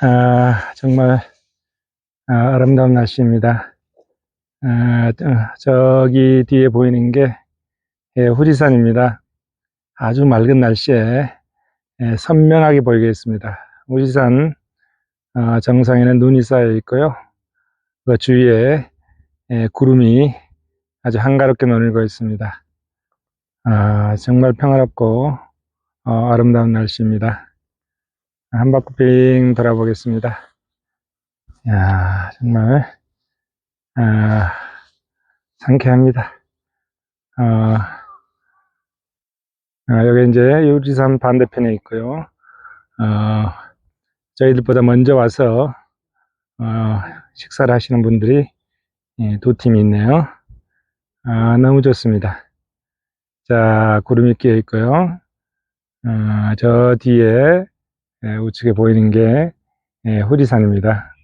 아, 정말 아, 름다운 날씨입니다. 아, 저- 저기 뒤에 보이는 게 예, 후지산입니다. 아주 맑은 날씨에 예, 선명하게 보이겠습니다. 후지산 아, 정상에는 눈이 쌓여 있고요. 그 주위에 예, 구름이 아주 한가롭게 내리고 있습니다. 아, 정말 평화롭고 어, 아름다운 날씨입니다. 한 바퀴 빙 돌아보겠습니다. 야, 정말 아, 상쾌합니다. 어, 아, 여기 이제 유리산 반대편에 있고요. 어, 저희들보다 먼저 와서 어, 식사를 하시는 분들이 예, 두 팀이 있네요. 아, 너무 좋습니다. 자, 구름이 끼어 있고요. 어, 저 뒤에 예, 우측에 보이는 게 예, 후리산입니다.